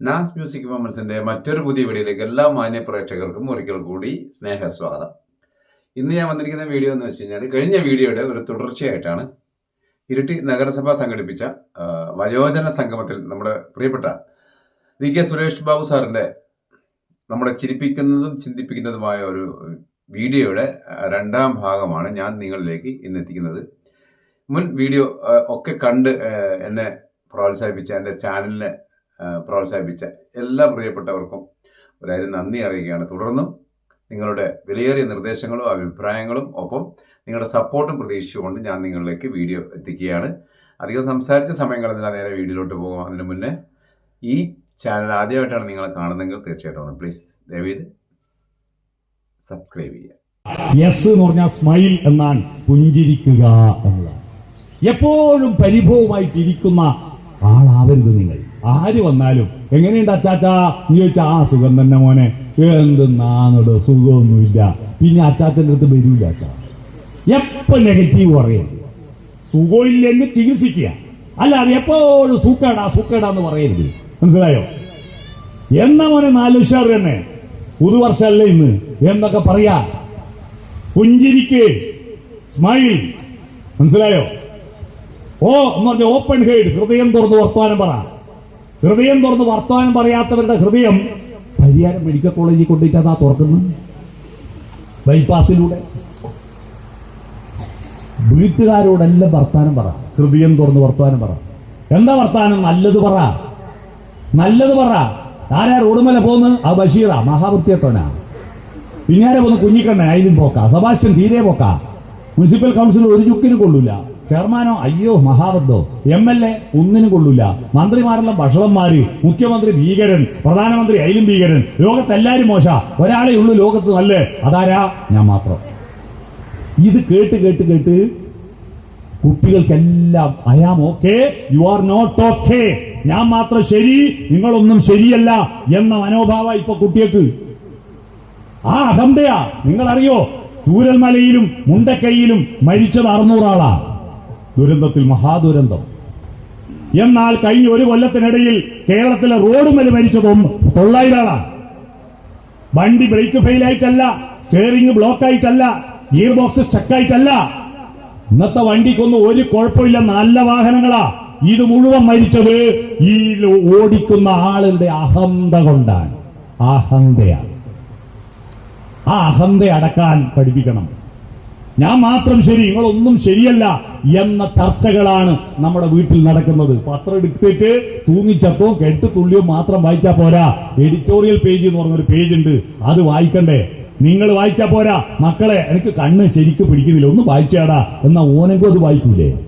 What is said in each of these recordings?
നാസ് music മൊമെന്റ്സിന്റെ മറ്റൊരു പുതിയ വീഡിയോയിലേക്ക് എല്ലാ മാന്യ പ്രേക്ഷകർക്കും ഒരിക്കൽ കൂടി സ്നേഹസ്വാഗതം. ഇന്ന് ഞാൻ വന്നിരിക്കുന്ന വീഡിയോ എന്ന് വെച്ച് കഴിഞ്ഞാൽ കഴിഞ്ഞ വീഡിയോയുടെ ഒരു തുടർച്ചയായിട്ടാണ് ഇരിട്ടി നഗരസഭ സംഘടിപ്പിച്ച വയോജന സംഗമത്തിൽ നമ്മുടെ പ്രിയപ്പെട്ട വി കെ സുരേഷ് ബാബു സാറിന്റെ നമ്മളെ ചിരിപ്പിക്കുന്നതും ചിന്തിപ്പിക്കുന്നതുമായ ഒരു വീഡിയോയുടെ രണ്ടാം ഭാഗമാണ് ഞാൻ നിങ്ങളിലേക്ക് ഇന്ന് എത്തിക്കുന്നത്. മുൻ വീഡിയോ ഒക്കെ കണ്ട് എന്നെ പ്രോത്സാഹിപ്പിച്ച എന്റെ ചാനലിനെ പ്രോത്സാഹിപ്പിച്ച എല്ലാ പ്രിയപ്പെട്ടവർക്കും ഒരായിരം നന്ദി അറിയുകയാണ് തുടർന്നും നിങ്ങളുടെ വിലയേറിയ നിർദ്ദേശങ്ങളും അഭിപ്രായങ്ങളും ഒപ്പം നിങ്ങളുടെ സപ്പോർട്ടും പ്രതീക്ഷിച്ചുകൊണ്ട് ഞാൻ നിങ്ങളിലേക്ക് വീഡിയോ എത്തിക്കുകയാണ്. അധികം സംസാരിച്ച സമയം കളഞ്ഞാൽ നേരെ വീഡിയോയിലോട്ട് പോകാം. അതിനു മുന്നേ ഈ ചാനൽ ആദ്യമായിട്ടാണ് നിങ്ങൾ കാണുന്നതെങ്കിൽ തീർച്ചയായിട്ടും ഒന്ന് പ്ലീസ് ദയവീത് സബ്സ്ക്രൈബ് ചെയ്യുക. യെസ് എന്ന് പറഞ്ഞാൽ സ്മൈൽ എന്നാണ് പുഞ്ചിരിക്കുക എന്നുള്ളത് എപ്പോഴും പരിഭവമായിട്ടിരിക്കുന്ന ആളാവരുത് നിങ്ങൾ. ആര് വന്നാലും? എങ്ങനെയുണ്ട് അച്ചാച്ചാ? നീ ചോദിച്ചാ ആ സുഖം തന്നെ മോനെ. എന്തെന്നാന്നോട് സുഖമൊന്നുമില്ല. പിന്നെ അച്ചാച്ചന്റെ അടുത്ത് വരൂല അച്ഛാ എപ്പോ നെഗറ്റീവ് പറയരുത് സുഖമില്ലെങ്കിൽ ചികിത്സിക്കുക. അല്ലാതെ എപ്പോഴും സൂക്കേടാ എന്ന് പറയരുത്. മനസ്സിലായോ? എന്ന മോനെ നാല് ഉഷാർ തന്നെ. പുതുവർഷമല്ലേ ഇന്ന്? എന്നൊക്കെ പറയാ. പുഞ്ചിരിക്ക്. സ്മൈൽ മനസ്സിലായോ? ഓ എന്ന് പറഞ്ഞ ഓപ്പൺ ഹെയ്ഡ് ഹൃദയം തുറന്ന് വർത്തമാനം പറ. ഹൃദയം തുറന്ന് വർത്തമാനം പറയാത്തവരുടെ ഹൃദയം പരിയാരം മെഡിക്കൽ കോളേജിൽ കൊണ്ടിട്ട് അതാ തുറക്കുന്നത്? ബൈപ്പാസിലൂടെ. വീട്ടുകാരോടെല്ലാം വർത്താനം പറ. ഹൃദയം തുറന്ന് വർത്തമാനം പറ. എന്താ വർത്താനം? നല്ലത് പറ. നല്ലത് പറ. ആരാ റോഡുമല പോന്ന് ആ ബഷീറ മഹാവൃത്തിയത്തോനാ പിന്നാരെ പോന്ന് കുഞ്ഞിക്കണ്ണൻ അതിലും പോക്ക. സബാസ്റ്റ്യൻ തീരെ പോക്ക. മുനിസിപ്പൽ കൗൺസിൽ ഒരു ചുക്കിനും കൊള്ളൂല. ചെയർമാനോ അയ്യോ മഹാബദ്ധോ? എം എൽ എ ഒന്നിനും കൊള്ളൂല. മന്ത്രിമാരെല്ലാം ഭക്ഷണന്മാര് മുഖ്യമന്ത്രി ഭീകരൻ പ്രധാനമന്ത്രി അയിലും ഭീകരൻ. ലോകത്തെല്ലാരും മോശ. ഒരാളെ ഉള്ളു ലോകത്ത് നല്ല? അതാരാ? ഞാൻ മാത്രം. ഇത് കേട്ട് കേട്ട് കേട്ട് കുട്ടികൾക്കെല്ലാം I am okay you are not okay ഞാൻ മാത്രം ശരി നിങ്ങളൊന്നും ശരിയല്ല എന്ന മനോഭാവ ഇപ്പൊ കുട്ടികൾക്ക്. ആ അഹന്തയാ. നിങ്ങളറിയോ ചൂരൽമലയിലും മുണ്ടക്കൈയിലും മരിച്ചത് അറുന്നൂറാളാ. ദുരന്തത്തിൽ മഹാദുരന്തം. എന്നാൽ കഴിഞ്ഞ ഒരു കൊല്ലത്തിനിടയിൽ കേരളത്തിലെ റോഡുമല മരിച്ചതും തൊള്ളായിരാളാണ് വണ്ടി ബ്രേക്ക് ഫെയിൽ ആയിട്ടല്ല സ്റ്റിയറിംഗ് ബ്ലോക്ക് ആയിട്ടല്ല ഗിയർ ബോക്സ് സ്റ്റക്ക് ആയിട്ടല്ല ഇന്നത്തെ വണ്ടിക്കൊന്നും ഒരു കുഴപ്പമില്ല നല്ല വാഹനങ്ങളാ. ഇത് മുഴുവൻ മരിച്ചത് ഈ ഓടിക്കുന്ന ആളുടെ അഹന്ത കൊണ്ടാണ്. അഹന്തയാണ്. ആ അഹന്ത അടക്കാൻ പഠിപ്പിക്കണം. ഞാൻ മാത്രം ശരി നിങ്ങളൊന്നും ശരിയല്ല എന്ന ചർച്ചകളാണ് നമ്മുടെ വീട്ടിൽ നടക്കുന്നത്. പത്രം എടുത്തിട്ട് തൂങ്ങിച്ചത്തോ കെട്ട് തുള്ളിയോ മാത്രം വായിച്ചാ പോരാ. എഡിറ്റോറിയൽ പേജ് എന്ന് പറഞ്ഞൊരു പേജ് ഉണ്ട്. അത് വായിക്കണ്ടേ? നിങ്ങൾ വായിച്ചാ പോരാ. മക്കളെ എനിക്ക് കണ്ണ് ശരിക്കും പിടിക്കുന്നില്ല. ഒന്ന് വായിച്ചാടാ. എന്നാ ഓനെങ്കും അത് വായിക്കൂലേ?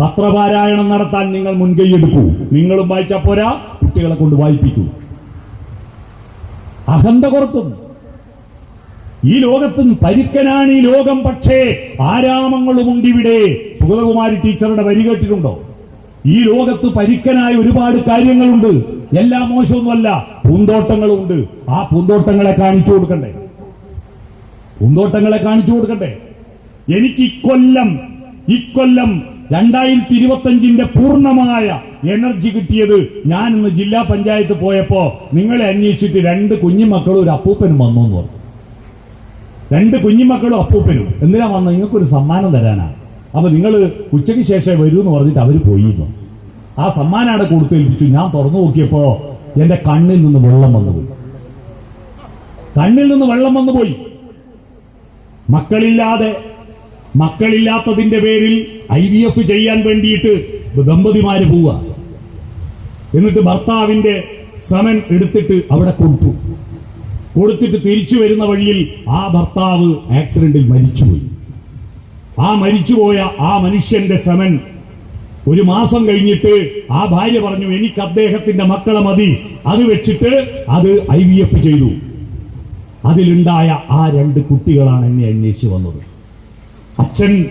പത്രപാരായണം നടത്താൻ നിങ്ങൾ മുൻകൈ എടുക്കൂ. നിങ്ങളും വായിച്ചാ പോരാ. കുട്ടികളെ കൊണ്ട് വായിപ്പിക്കൂ. അഹന്ത കുറക്കും ഈ ലോകത്തും പരുക്കനാണ് ഈ ലോകം പക്ഷേ ആരാമങ്ങളുമുണ്ട് ഇവിടെ സുഗതകുമാരി ടീച്ചറുടെ വരി കേട്ടിട്ടുണ്ടോ? ഈ ലോകത്ത് പരിക്കനായ ഒരുപാട് കാര്യങ്ങളുണ്ട്. എല്ലാം മോശമൊന്നുമല്ല പൂന്തോട്ടങ്ങളുണ്ട് ആ പൂന്തോട്ടങ്ങളെ കാണിച്ചു കൊടുക്കണ്ടേ? പൂന്തോട്ടങ്ങളെ കാണിച്ചു കൊടുക്കണ്ടേ? എനിക്ക് ഇക്കൊല്ലം ഇക്കൊല്ലം രണ്ടായിരത്തി ഇരുപത്തഞ്ചിന്റെ പൂർണമായ എനർജി കിട്ടിയത് ഞാൻ ഇന്ന് ജില്ലാ പഞ്ചായത്ത് പോയപ്പോ നിങ്ങളെ അന്വേഷിച്ചിട്ട് രണ്ട് കുഞ്ഞുമക്കളും ഒരു അപ്പൂപ്പനും വന്നു എന്ന് പറഞ്ഞു. രണ്ട് കുഞ്ഞുമക്കളും അപ്പൂപ്പനും. എന്തിനാ വന്നത്? നിങ്ങൾക്കൊരു സമ്മാനം തരാനാണ് അപ്പൊ നിങ്ങൾ ഉച്ചയ്ക്ക് ശേഷം വരൂ എന്ന് പറഞ്ഞിട്ട് അവർ പോയിരുന്നു. ആ സമ്മാനം അവിടെ കൊടുത്തേൽപ്പിച്ചു. ഞാൻ തുറന്നു നോക്കിയപ്പോ എന്റെ കണ്ണിൽ നിന്ന് വെള്ളം വന്നുപോയി കണ്ണിൽ നിന്ന് വെള്ളം വന്നു പോയി. മക്കളില്ലാതെ മക്കളില്ലാത്തതിന്റെ പേരിൽ ഐ വി എഫ് ചെയ്യാൻ വേണ്ടിയിട്ട് ദമ്പതിമാര് പോവുക. എന്നിട്ട് ഭർത്താവിന്റെ സമൻ എടുത്തിട്ട് അവിടെ കൊടുത്തു. കൊടുത്തിട്ട് തിരിച്ചു വരുന്ന വഴിയിൽ ആ ഭർത്താവ് ആക്സിഡന്റിൽ മരിച്ചുപോയി. ആ മരിച്ചുപോയ ആ മനുഷ്യന്റെ സമൻ ഒരു മാസം കഴിഞ്ഞിട്ട് ആ ഭാര്യ പറഞ്ഞു എനിക്ക് അദ്ദേഹത്തിന്റെ മക്കളെ മതി. അത് വെച്ചിട്ട് അത് ഐ വി എഫ് ചെയ്തു. അതിലുണ്ടായ ആ രണ്ട് കുട്ടികളാണ് എന്നെ അന്വേഷിച്ചു വന്നത്. അച്ഛൻ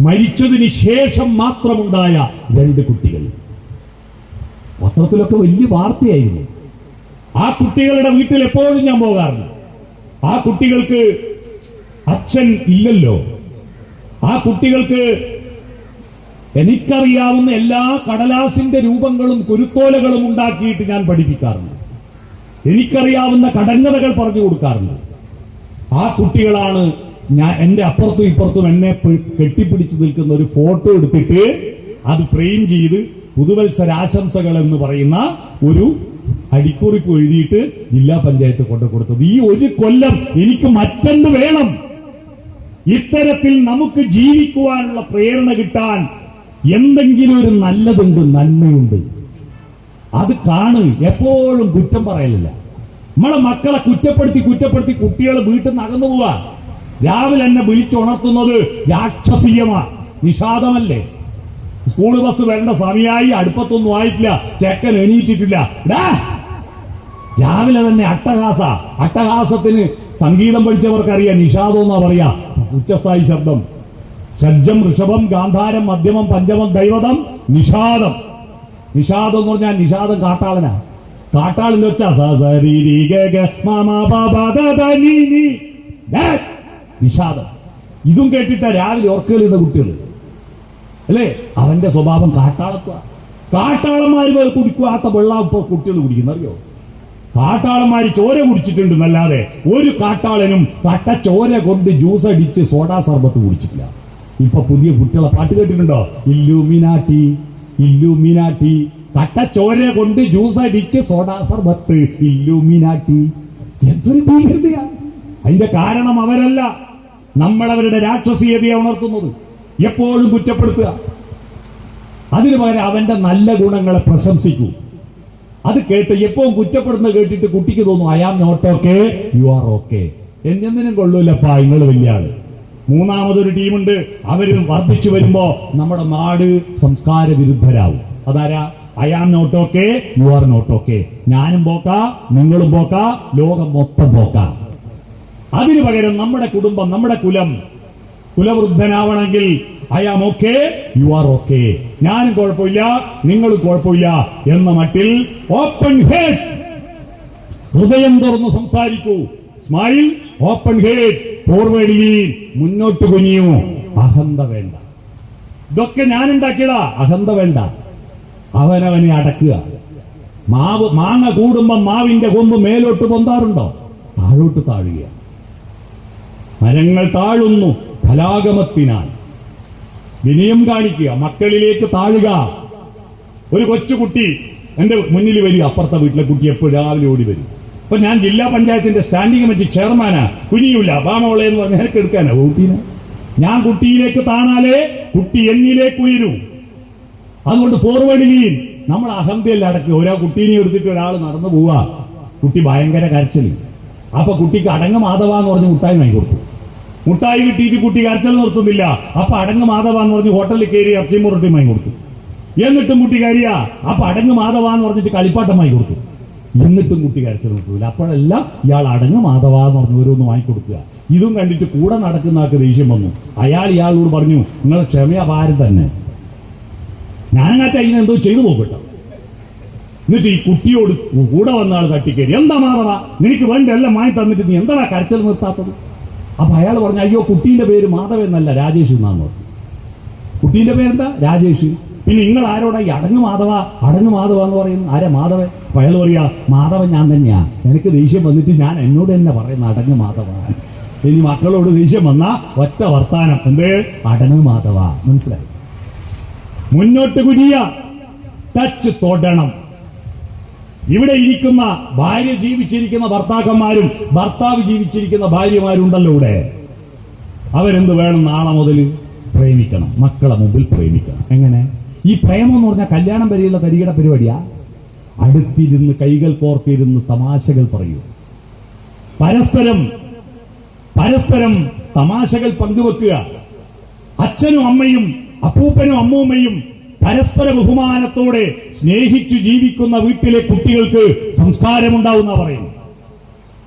മരിച്ചതിന് ശേഷം മാത്രമുണ്ടായ രണ്ട് കുട്ടികൾ. പത്രത്തിലൊക്കെ വലിയ വാർത്തയായിരുന്നു. ആ കുട്ടികളുടെ വീട്ടിൽ എപ്പോഴും ഞാൻ പോകാറുണ്ട്. ആ കുട്ടികൾക്ക് അച്ഛൻ ഇല്ലല്ലോ. ആ കുട്ടികൾക്ക് എനിക്കറിയാവുന്ന എല്ലാ കടലാസിന്റെ രൂപങ്ങളും കുരുത്തോലകളും ഉണ്ടാക്കിയിട്ട് ഞാൻ പഠിപ്പിക്കാറുണ്ട്. എനിക്കറിയാവുന്ന കടങ്കഥകൾ പറഞ്ഞു കൊടുക്കാറുണ്ട്. ആ കുട്ടികളാണ് ഞാൻ എന്റെ അപ്പുറത്തും ഇപ്പുറത്തും എന്നെ കെട്ടിപ്പിടിച്ച് നിൽക്കുന്ന ഒരു ഫോട്ടോ എടുത്തിട്ട് അത് ഫ്രെയിം ചെയ്ത് പുതുവത്സരാശംസകൾ എന്ന് പറയുന്ന ഒരു അടിക്കുറിപ്പ് എഴുതിയിട്ട് ജില്ലാ പഞ്ചായത്ത് കൊണ്ടു കൊടുത്തത് ഈ ഒരു കൊല്ലം എനിക്ക് മറ്റൊന്ന് വേണം. ഇത്തരത്തിൽ നമുക്ക് ജീവിക്കുവാനുള്ള പ്രേരണ കിട്ടാൻ എന്തെങ്കിലും ഒരു നല്ലതുണ്ട് നന്മയുണ്ട്. അത് കാണും. എപ്പോഴും കുറ്റം പറയലില്ല. നമ്മളെ മക്കളെ കുറ്റപ്പെടുത്തി കുറ്റപ്പെടുത്തി കുട്ടികളെ വീട്ടിൽ നിന്ന് അകന്നു പോവാ. രാവിലെ എന്നെ വിളിച്ചുണർത്തുന്നത് രാക്ഷസീയമാ. നിഷാദമല്ലേ? സ്കൂൾ ബസ് വരേണ്ട സമയമായി അടുപ്പത്തൊന്നും ആയിട്ടില്ല. ചെക്കൻ എണീറ്റിട്ടില്ല! രാവിലെ തന്നെ അട്ടഹാസ. അട്ടഹാസത്തിന് സംഗീതം പഠിച്ചവർക്കറിയാം നിഷാദം എന്നാ പറയാ. ഉച്ചസ്ഥായി ശബ്ദം. ഷഡ്ജം ഋഷഭം ഗാന്ധാരം മധ്യമം പഞ്ചമം ദൈവതം നിഷാദം. നിഷാദം എന്ന് പറഞ്ഞാൽ നിഷാദം കാട്ടാളനാ. കാട്ടാളിൽ ഒച്ച. നിഷാദം. ഇതും കേട്ടിട്ടാ രാവിലെ ഓർക്കേളിയുന്ന കുട്ടികൾ. അല്ലേ? അവന്റെ സ്വഭാവം കാട്ടാളത്വ. കാട്ടാളന്മാർ പോലെ കുടിക്കാത്ത വെള്ളം ഇപ്പൊ കുട്ടികൾ കുടിക്കുന്ന അറിയോ? കാട്ടാളന്മാര് ചോര കുടിച്ചിട്ടുണ്ടെന്നല്ലാതെ ഒരു കാട്ടാളനും കട്ട ചോര കൊണ്ട് ജ്യൂസ് അടിച്ച് സോഡാ സർബത്ത് കുടിച്ചിട്ടില്ല. ഇപ്പൊ പുതിയ കുട്ടികളെ പാട്ട് കേട്ടിട്ടുണ്ടോ? ഇല്ലുമിനാട്ടി ഇല്ലുമിനാട്ടി. കട്ട ചോര കൊണ്ട് ജ്യൂസ് അടിച്ച് സോഡാ സർബത്ത് ഇല്ലുമിനാട്ടി. എന്തൊരു ഭീകരതയാണ് അതിന്റെ കാരണം അവരല്ല. നമ്മളവരുടെ രാക്ഷസീയതയെ ഉണർത്തുന്നത്. എപ്പോഴും കുറ്റപ്പെടുത്തുക. അതിനു പകരം അവന്റെ നല്ല ഗുണങ്ങളെ പ്രശംസിക്കൂ. അത് കേട്ട് എപ്പോഴും കുറ്റപ്പെടുന്നത് കേട്ടിട്ട് കുട്ടിക്ക് തോന്നും I am not okay you are okay എന്നൊന്നിനും കൊള്ളൂലപ്പാ നിങ്ങൾ വലിയ ആൾ മൂന്നാമതൊരു ടീമുണ്ട് അവരും വർദ്ധിച്ചു വരുമ്പോ നമ്മുടെ നാട് സംസ്കാര വിരുദ്ധരാവും അതാരാ? I am not okay you are not okay ഞാനും പോക്ക നിങ്ങളും പോക്ക ലോകം മൊത്തം പോക്ക. അതിനു പകരം നമ്മുടെ കുടുംബം നമ്മുടെ കുലം കുലവൃദ്ധനാവണമെങ്കിൽ I am okay you are okay. ഞാനും കുഴപ്പമില്ല നിങ്ങളും കുഴപ്പമില്ല എന്ന മട്ടിൽ ഓപ്പൺ ഹേഡ്. ഹൃദയം തുറന്ന് സംസാരിക്കൂ. Smile open heart. ഫോർവേഡ് മുന്നോട്ട് കുനിയൂ. അഹന്ത വേണ്ട. ഇതൊക്കെ ഞാൻ ഉണ്ടാക്കിയതാ അഹന്ത വേണ്ട. അവനവനെ അടക്കുക. മാവ് മാങ്ങ കൂടുമ്പോ മാവിന്റെ കൊമ്പ് മേലോട്ട് പൊന്താറുണ്ടോ? താഴോട്ട് താഴുക. മരങ്ങൾ താഴുന്നു. ഫലാഗമത്തിനാൽ വിനയം കാണിക്കുക മക്കളിലേക്ക് താഴുക. ഒരു കൊച്ചുകുട്ടി എന്റെ മുന്നിൽ വരിക അപ്പുറത്തെ വീട്ടിലെ കുട്ടി എപ്പോഴും രാവിലെ ഓടി വരും. അപ്പൊ ഞാൻ ജില്ലാ പഞ്ചായത്തിന്റെ സ്റ്റാൻഡിംഗ് കമ്മിറ്റി ചെയർമാനാ. കുനിയൂല ബാമോളെ എന്ന് പറഞ്ഞ നിനക്ക് എടുക്കാനാ. കുട്ടീനെ ഞാൻ കുട്ടിയിലേക്ക് താണാലേ കുട്ടി എന്നിലേക്ക് ഉയരൂ. അതുകൊണ്ട് ഫോർവേഡ് ചെയ്യും നമ്മൾ അഹന്തയല്ല അടക്കി ഒരാൾ കുട്ടീനെ എടുത്തിട്ട് ഒരാൾ നടന്നു പോവാ. കുട്ടി ഭയങ്കര കരച്ചിൽ. അപ്പൊ കുട്ടിക്ക് അടങ്ങ മാധവ എന്ന് പറഞ്ഞ് മുട്ടായി വാങ്ങി മുട്ടായി കിട്ടിയിട്ട് കുട്ടി കരച്ചൽ നിർത്തുന്നില്ല. അപ്പൊ അടങ്ങ് മാധവ എന്ന് പറഞ്ഞ് ഹോട്ടലിൽ കയറി ഇറച്ചിയും മുറട്ടിയുമായി കൊടുത്തു. എന്നിട്ടും കുട്ടി കരിയ. അപ്പൊ അടങ്ങ് മാധവ എന്ന് പറഞ്ഞിട്ട് കളിപ്പാട്ടമായി കൊടുത്തു. എന്നിട്ടും കുട്ടി കരച്ചിൽ നിർത്തൂല. അപ്പോഴെല്ലാം ഇയാൾ അടങ്ങ് മാധവ എന്ന് പറഞ്ഞ് ഓരോന്ന് വാങ്ങിക്കൊടുക്കുക. ഇതും കണ്ടിട്ട് കൂടെ നടക്കുന്ന ആൾക്ക് ദേഷ്യം വന്നു. അയാൾ ഇയാളോട് പറഞ്ഞു നിങ്ങൾ ക്ഷമയപാരം തന്നെ. ഞാനങ്ങാച്ച ചൈന എന്തോ ചെയ്തു പോകട്ടോ എന്നിട്ട് ഈ കുട്ടിയോട് കൂടെ വന്ന ആൾ എന്താ മാധവ? നിനക്ക് വേണ്ട എല്ലാം വാങ്ങി തന്നിട്ട് നീ എന്താ കരച്ചൽ നിർത്താത്തത്? അപ്പൊ അയാൾ പറഞ്ഞു അയ്യോ കുട്ടീന്റെ പേര് മാധവ എന്നല്ല രാജേഷ് എന്നാന്ന് പറഞ്ഞു. കുട്ടീന്റെ പേരെന്താ? രാജേഷ്. പിന്നെ നിങ്ങൾ ആരോടാ ഈ അടങ്ങ് മാധവ അടങ്ങ് മാധവ എന്ന് പറയുന്നു ആരാ മാധവ അയാൾ പറയാ മാധവൻ ഞാൻ തന്നെയാ. എനിക്ക് ദേഷ്യം വന്നിട്ട് ഞാൻ എന്നോട് തന്നെ പറയുന്ന അടങ്ങ് മാധവ. ഇനി മക്കളോട് ദേഷ്യം വന്ന ഒറ്റ വർത്താനം. എന്ത്? അടങ്ങ് മാധവ. മനസ്സിലായി? മുന്നോട്ട് കുനിയ. ടച്ച് തൊടണം. ഇവിടെ ഇരിക്കുന്ന ഭാര്യ ജീവിച്ചിരിക്കുന്ന ഭർത്താക്കന്മാരും ഭർത്താവ് ജീവിച്ചിരിക്കുന്ന ഭാര്യമാരുണ്ടല്ലോ ഇവിടെ. അവരെന്ത് വേണം നാളെ മുതൽ പ്രേമിക്കണം മക്കളെ മുമ്പിൽ പ്രേമിക്കണം. എങ്ങനെ? ഈ പ്രേമം എന്ന് പറഞ്ഞാൽ കല്യാണം വരെയുള്ള തരികട പരിപാടിയാ. അടുത്തിരുന്ന് കൈകൾ കോർത്തിരുന്ന് തമാശകൾ പറയൂ. പരസ്പരം പരസ്പരം തമാശകൾ പങ്കുവെക്കുക. അച്ഛനും അമ്മയും അപ്പൂപ്പനും അമ്മൂമ്മയും പരസ്പര ബഹുമാനത്തോടെ സ്നേഹിച്ചു ജീവിക്കുന്ന വീട്ടിലെ കുട്ടികൾക്ക് സംസ്കാരമുണ്ടാവുന്ന പറയുന്നു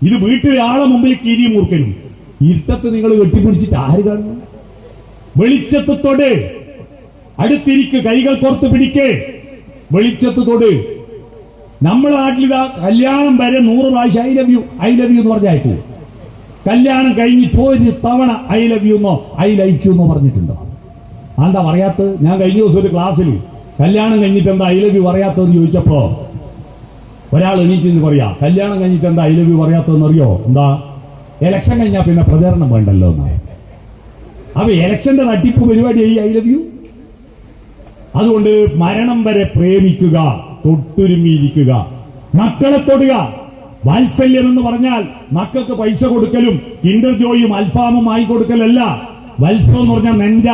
ഇത് വീട്ടിലെ ആളെ മുമ്പിൽ കീരി മൂർക്കനും. ഇരുട്ടത്ത് നിങ്ങൾ കെട്ടിപ്പിടിച്ചിട്ട് ആര് കാണുന്നു വെളിച്ചത്തോടെ തൊട്. അടുത്തിരിക്ക് കൈകൾ പുറത്ത് പിടിക്കേ. വെളിച്ചത്ത് തൊട്. നമ്മളെ നാട്ടിലിതാ കല്യാണം വരെ നൂറ് പ്രാവശ്യം I love you I love you എന്ന് പറഞ്ഞയക്കൂ കല്യാണം കഴിഞ്ഞിട്ട് ഒരു തവണ ഐ ലവ് യു എന്നോ ഐ ലൈക്ക് യു എന്നോ പറഞ്ഞിട്ടുണ്ടോ. എന്താ പറയാത്ത ഞാൻ കഴിഞ്ഞ ദിവസം ഒരു ക്ലാസ്സിൽ കല്യാണം കഴിഞ്ഞിട്ട് എന്താ ഐ ലവ് യു പറയാത്തതെന്ന് ചോദിച്ചപ്പോ ഒരാൾ എണീറ്റ് പറയാ കല്യാണം കഴിഞ്ഞിട്ട് എന്താ ഐ ലവ് യു പറയാത്തതെന്ന് അറിയോ? എന്താ? എലക്ഷൻ കഴിഞ്ഞാൽ പിന്നെ പ്രചരണം വേണ്ടല്ലോ എന്ന്. അപ്പൊ എലക്ഷന്റെ തട്ടിപ്പ് പരിപാടിയായി ഐ ലവ് യു അതുകൊണ്ട് മരണം വരെ പ്രേമിക്കുക തൊട്ടുരുമിയിരിക്കുക മക്കളെ തൊടുക. വാത്സല്യം എന്ന് പറഞ്ഞാൽ മക്കൾക്ക് പൈസ കൊടുക്കലും കിൻഡർ ജോയും അൽഫാമും ആയി കൊടുക്കലല്ല. വത്സം എന്ന് പറഞ്ഞാൽ നെഞ്ച.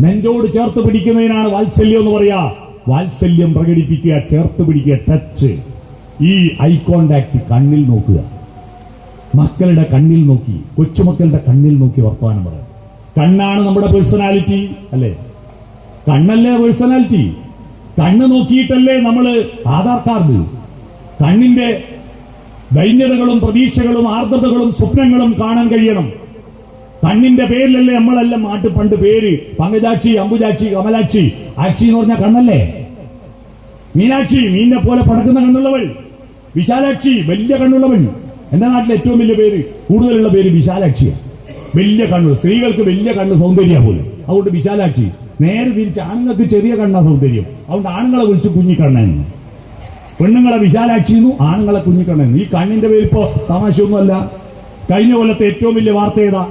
നെഞ്ചോട് ചേർത്ത് പിടിക്കുന്നതിനാണ് വാത്സല്യം എന്ന് പറയാ. വാത്സല്യം പ്രകടിപ്പിക്കുക ചേർത്ത് പിടിക്കുക ടച്ച് ഈ ഐ കോണ്ടാക്ട് കണ്ണിൽ നോക്കുക. മക്കളുടെ കണ്ണിൽ നോക്കി കൊച്ചുമക്കളുടെ കണ്ണിൽ നോക്കി വർത്തമാനം പറയാം. കണ്ണാണ് നമ്മുടെ പേഴ്സണാലിറ്റി അല്ലേ? കണ്ണല്ലേ പേഴ്സണാലിറ്റി കണ്ണ് നോക്കിയിട്ടല്ലേ നമ്മൾ ആധാർ കാർഡ്? കണ്ണിന്റെ ദൈന്യതകളും പ്രതീക്ഷകളും ആർദ്രതകളും സ്വപ്നങ്ങളും കാണാൻ കഴിയണം. കണ്ണിന്റെ പേരിലല്ലേ നമ്മളെല്ലാം നാട്ടിൽ പണ്ട് പേര്? പങ്കജാക്ഷി അമ്പുജാക്ഷി കമലാക്ഷി. ആക്ഷി എന്ന് പറഞ്ഞ കണ്ണല്ലേ? മീനാക്ഷി മീനിനെ പോലെ പടക്കുന്ന കണ്ണുള്ളവൾ. വിശാലാക്ഷി വലിയ കണ്ണുള്ളവൾ എന്റെ നാട്ടിലെ ഏറ്റവും വലിയ പേര് കൂടുതലുള്ള പേര് വിശാലാക്ഷിയാണ്. വലിയ കണ്ണു. സ്ത്രീകൾക്ക് വലിയ കണ്ണ് സൗന്ദര്യ പോലും. അതുകൊണ്ട് വിശാലാക്ഷി നേരെ തിരിച്ച് ആണുങ്ങൾക്ക് ചെറിയ കണ്ണ സൗന്ദര്യം. അതുകൊണ്ട് ആണുങ്ങളെ വിളിച്ച് കുഞ്ഞിക്കണ്ണെന്ന് പെണ്ണുങ്ങളെ വിശാലാക്ഷി എന്നു ആണുങ്ങളെ കുഞ്ഞിക്കണ്ണെന്ന് ഈ കണ്ണിന്റെ പേര് ഇപ്പോ തമാശയൊന്നുമല്ല. കഴിഞ്ഞ കൊല്ലത്തെ ഏറ്റവും വലിയ വാർത്ത ഏതാ?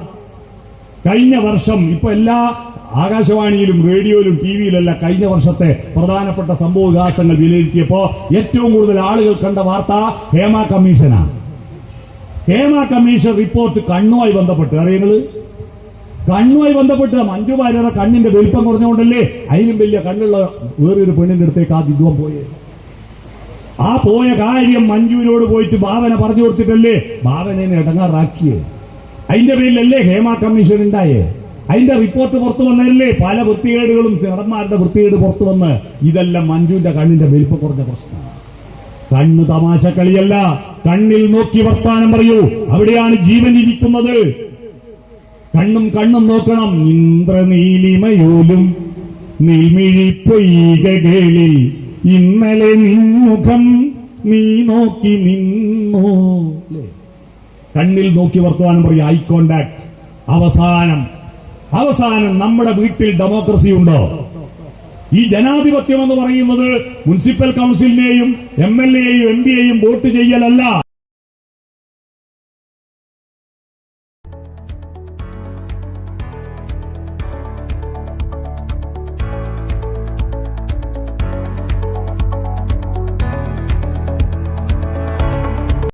കഴിഞ്ഞ വർഷം ഇപ്പൊ എല്ലാ ആകാശവാണിയിലും റേഡിയോയിലും ടി വിയിലല്ല കഴിഞ്ഞ വർഷത്തെ പ്രധാനപ്പെട്ട സംഭവ വികാസങ്ങൾ വിലയിരുത്തിയപ്പോ ഏറ്റവും കൂടുതൽ ആളുകൾ കണ്ട വാർത്ത ഹേമ കമ്മീഷനാണ്. ഹേമ കമ്മീഷൻ റിപ്പോർട്ട് കണ്ണുമായി ബന്ധപ്പെട്ട് അറിയുന്നത്? കണ്ണുമായി ബന്ധപ്പെട്ട് മഞ്ജു ഭാര്യയുടെ കണ്ണിന്റെ വലിപ്പം കുറഞ്ഞുകൊണ്ടല്ലേ അതിലും വലിയ കണ്ണുള്ള വേറൊരു പെണ്ണിന്റെ അടുത്തേക്ക് ആ വിദ്വാൻ പോയത് ആ പോയ കാര്യം മഞ്ജുവിനോട് പോയിട്ട് ഭാവന പറഞ്ഞു കൊടുത്തിട്ടല്ലേ? ഭാവനെ ഇടങ്ങാറാക്കിയേ. അതിന്റെ പേരിലല്ലേ ഹേമ കമ്മീഷൻ ഉണ്ടായേ? അതിന്റെ റിപ്പോർട്ട് പുറത്തു വന്നതല്ലേ? പല വൃത്തികേടുകളും നടന്മാരുടെ വൃത്തികേട് പുറത്തു വന്ന് ഇതെല്ലാം മഞ്ജുവിന്റെ കണ്ണിന്റെ വലിപ്പം കുറഞ്ഞ പ്രശ്നമാണ് കണ്ണ് തമാശ കളിയല്ല കണ്ണിൽ നോക്കി വർത്താനം പറയൂ. അവിടെയാണ് ജീവൻ ഇരിക്കുന്നത്. കണ്ണും കണ്ണും നോക്കണം. ഇന്ദ്രനീലിമയോലും നീൽമിഴി പൊയ്കകളിൽ ഇന്നലെ നിൻമുഖം നീ നോക്കി നിന്നു? കണ്ണിൽ നോക്കി വർത്തമാനം പറയും ഐ കോണ്ടാക്ട് അവസാനം അവസാനം നമ്മുടെ വീട്ടിൽ ഡെമോക്രസി ഉണ്ടോ? ഈ ജനാധിപത്യം എന്ന് പറയുന്നത് മുനിസിപ്പൽ കൗൺസിലിനെയും എം എൽ എയും എം പിയെയും വോട്ട് ചെയ്യലല്ല.